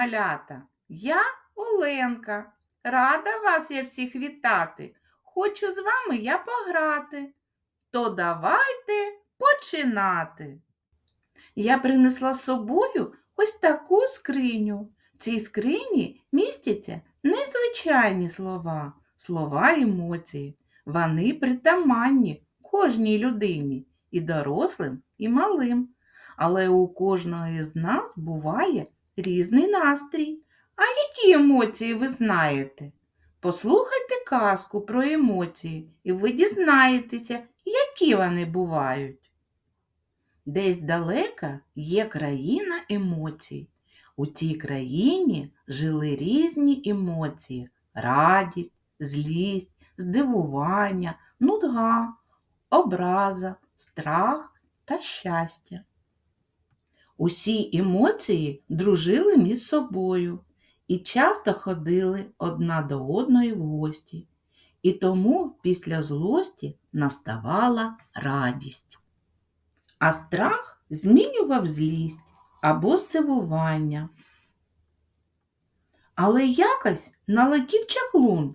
малята! Я Оленка. Рада вас я всіх вітати. Хочу з вами я пограти. То давайте починати. Я принесла з собою ось таку скриню. В цій скрині містяться незвичайні слова, слова емоції. Вони притаманні кожній людині, і дорослим, і малим. Але у кожного із нас буває різний настрій. А які емоції ви знаєте? Послухайте казку про емоції, і ви дізнаєтеся, які вони бувають. Десь далека є країна емоцій. У цій країні жили різні емоції радість, злість, здивування, нудга, образа, страх та щастя. Усі емоції дружили між собою і часто ходили одна до одної в гості. І тому після злості наставала радість. А страх змінював злість або здивування. Але якось налетів чаклун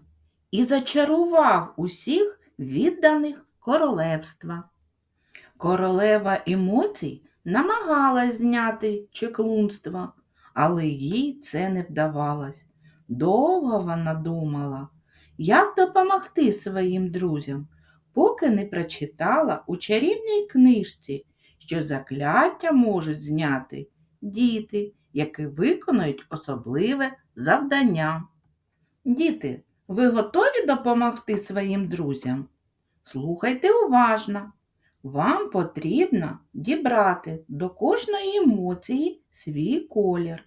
і зачарував усіх відданих королевства. Королева емоцій намагалась зняти чеклунство, але їй це не вдавалось. Довго вона думала, як допомогти своїм друзям, поки не прочитала у чарівній книжці, що закляття можуть зняти діти, які виконують особливе завдання. Діти, ви готові допомогти своїм друзям? Слухайте уважно. Вам потрібно дібрати до кожної емоції свій колір.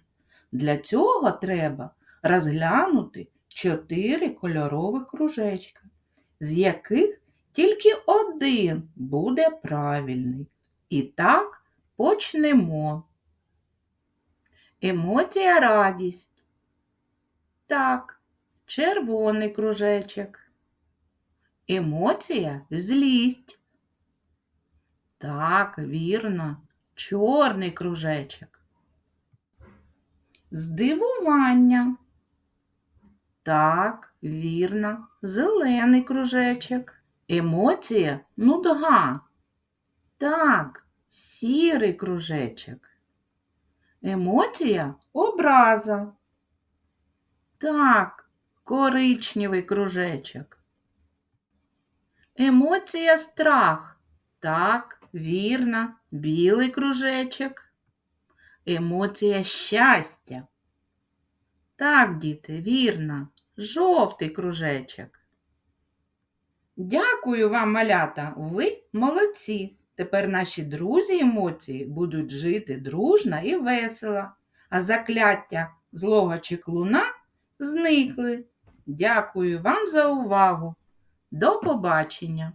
Для цього треба розглянути чотири кольорових кружечка, з яких тільки один буде правильний. І так почнемо. Емоція радість. Так, червоний кружечок. Емоція злість. Так, вірно, чорний кружечок. Здивування. Так, вірно, зелений кружечок. Емоція нудга. Так, сірий кружечок. Емоція образа. Так, коричневий кружечок. Емоція страх. Так, вірно, білий кружечок. Емоція щастя. Так, діти, вірно, жовтий кружечок. Дякую вам, малята, ви молодці. Тепер наші друзі емоції будуть жити дружно і весело, а закляття злого чеклуна зникли. Дякую вам за увагу. До побачення!